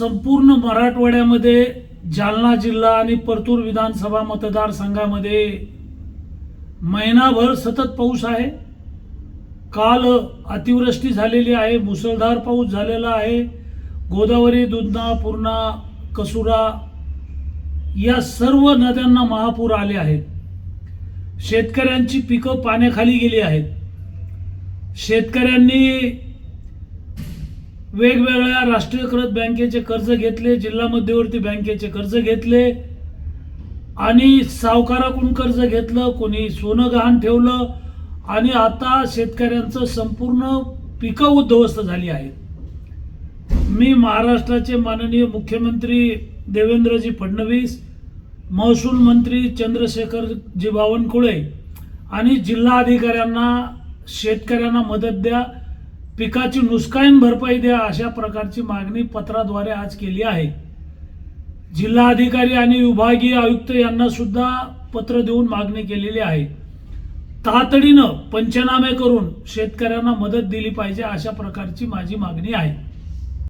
संपूर्ण मराठवाड्यामध्ये जालना जिल्हा आणि परतूर विधानसभा मतदारसंघामध्ये महिनाभर सतत पाऊस आहे. काल अतिवृष्टी झालेली आहे मुसळधार पाऊस झालेला आहे. गोदावरी दुधना पूर्णा कसुरा या सर्व नद्यांना महापूर आले आहेत. शेतकऱ्यांची पिकं पाण्याखाली गेली आहेत. शेतकऱ्यांनी वेगवेगळ्या राष्ट्रीयकृत बँकेचे कर्ज घेतले जिल्हा मध्यवर्ती बँकेचे कर्ज घेतले आणि सावकाराकडून कर्ज घेतलं कोणी सोनं गहाण ठेवलं आणि आता शेतकऱ्यांचं संपूर्ण पिकं उद्ध्वस्त झाली आहेत. मी महाराष्ट्राचे माननीय मुख्यमंत्री देवेंद्रजी फडणवीस महसूल मंत्री चंद्रशेखरजी बावनकुळे आणि जिल्हा अधिकाऱ्यांना शेतकऱ्यांना मदत द्या. पिकाची नुकसान भरपाई द्या अशा प्रकारची मागणी पत्राद्वारे आज केली आहे. जिल्हाधिकारी आणि विभागीय आयुक्त यांना सुद्धा पत्र देऊन मागणी केलेली आहे. तातडीनं पंचनामे करून शेतकऱ्यांना मदत दिली पाहिजे अशा प्रकारची माझी मागणी आहे.